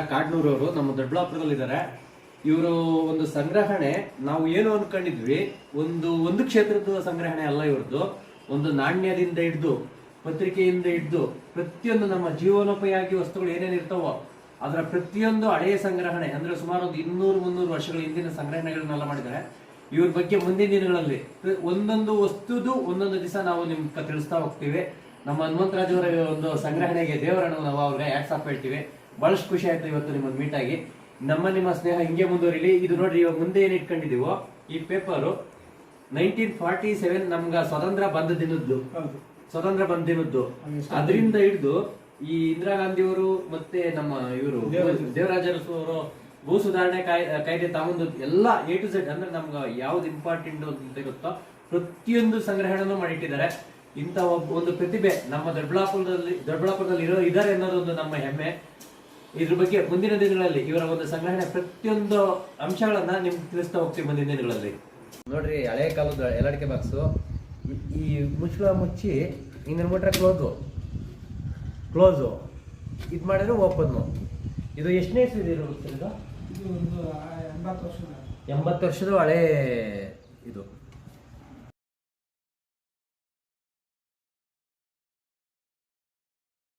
ಕಾಡ್ನೂರವರು ನಮ್ಮ ದೊಡ್ಡಬಳ್ಳಾಪುರದಲ್ಲಿ ಇದ್ದಾರೆ. ಇವರು ಒಂದು ಸಂಗ್ರಹಣೆ, ನಾವು ಏನು ಅನ್ಕೊಂಡಿದ್ವಿ, ಒಂದು ಒಂದು ಕ್ಷೇತ್ರದ ಸಂಗ್ರಹಣೆ ಅಲ್ಲ ಇವ್ರದ್ದು ಒಂದು ನಾಣ್ಯದಿಂದ ಹಿಡ್ದು, ಪತ್ರಿಕೆಯಿಂದ ಹಿಡ್ದು, ಪ್ರತಿಯೊಂದು ನಮ್ಮ ಜೀವನೋಪಯೋಗಿ ವಸ್ತುಗಳು ಏನೇನು ಇರ್ತಾವೋ, ಅದರ ಪ್ರತಿಯೊಂದು ಹಳೆಯ ಸಂಗ್ರಹಣೆ, ಅಂದ್ರೆ ಸುಮಾರು ಒಂದು ಇನ್ನೂರು, ಮುನ್ನೂರು ವರ್ಷಗಳ ಹಿಂದಿನ ಸಂಗ್ರಹಣೆಗಳನ್ನೆಲ್ಲ ಮಾಡಿದ್ದಾರೆ. ಇವ್ರ ಬಗ್ಗೆ ಮುಂದಿನ ದಿನಗಳಲ್ಲಿ ಒಂದೊಂದು ವಸ್ತುದು ಒಂದೊಂದು ದಿವಸ ನಾವು ನಿಮ್ಗೆ ತಿಳಿಸ್ತಾ ಹೋಗ್ತೀವಿ. ನಮ್ಮ ಹನುಮಂತರಾಜ್ ಅವರ ಒಂದು ಸಂಗ್ರಹಣೆಗೆ ದೇವರನ್ನು ನಾವು ಅವ್ರಿಗೆ ಆಫ್ ಹೇಳ್ತೀವಿ. ಬಹಳಷ್ಟು ಖುಷಿ ಆಯ್ತು ಇವತ್ತು ನಿಮ್ಮನ್ನು ಮೀಟ್ ಆಗಿ. ನಮ್ಮ ನಿಮ್ಮ ಸ್ನೇಹ ಹಿಂಗೆ ಮುಂದುವರಿಲಿ. ಇದು ನೋಡ್ರಿ ಇವಾಗ ಮುಂದೆ ಏನ್ ಇಟ್ಕೊಂಡಿದೀವೋ ಈ ಪೇಪರು ನೈನ್ಟೀನ್ ಫಾರ್ಟಿ ಸೆವೆನ್ ನಮ್ಗ ಸ್ವತಂತ್ರ ಬಂದ ದಿನದ್ದು ಸ್ವತಂತ್ರ ಬಂದ ದಿನದ್ದು ಅದರಿಂದ ಹಿಡಿದು ಈ ಇಂದಿರಾ ಗಾಂಧಿ ಅವರು ಮತ್ತೆ ನಮ್ಮ ಇವರು ದೇವರಾಜ ಅವರು ಭೂ ಸುಧಾರಣೆ ಕಾಯ್- ಕಾಯ್ದೆ ತಗೊಂಡು ಎಲ್ಲ ಎ ಟು ಝೆಡ್ ಅಂದ್ರೆ ನಮ್ಗೆ ಯಾವ್ದು ಇಂಪಾರ್ಟೆಂಟ್ ಅಂತ ಗೊತ್ತೋ? ಪ್ರತಿಯೊಂದು ಸಂಗ್ರಹಣನೂ ಮಾಡಿಟ್ಟಿದ್ದಾರೆ. ಇಂಥ ಒಬ್ಬ ಒಂದು ಪ್ರತಿಭೆ ನಮ್ಮ ದೊಡ್ಡಬಳ್ಳಾಪುರದಲ್ಲಿ ದೊಡ್ಡಬಳ್ಳಾಪುರದಲ್ಲಿ ಇರೋ ಇದ್ದಾರೆ ಅನ್ನೋದೊಂದು ನಮ್ಮ ಹೆಮ್ಮೆ. ಇದ್ರ ಬಗ್ಗೆ ಮುಂದಿನ ದಿನಗಳಲ್ಲಿ ಇವರ ಒಂದು ಸಂಗ್ರಹಣೆ ಪ್ರತಿಯೊಂದು ಅಂಶಗಳನ್ನ ನಿಮ್ಗೆ ತಿಳಿಸ್ತಾ ಹೋಗ್ತೀವಿ ಮುಂದಿನ ದಿನಗಳಲ್ಲಿ. ನೋಡ್ರಿ ಹಳೆ ಕಾಲದ ಎಲ್ಲಡಿಕೆ ಬಾಕ್ಸು ಈ ಮುಚ್ಚಳ ಮುಚ್ಚಿ ಹಿಂಗೆ ಬಿಟ್ರೆ ಕ್ಲೋಸು ಕ್ಲೋಸು ಇದು ಮಾಡಿದ್ರೆ ಓಪನ್ನು ಇದು ಎಷ್ಟನೇ ಇಸ್ವಿದು ಇದು ಒಂದು ಎಂಬತ್ತು ವರ್ಷದ. ಎಂಬತ್ತು ವರ್ಷದ ಹಳೆ ಇದು.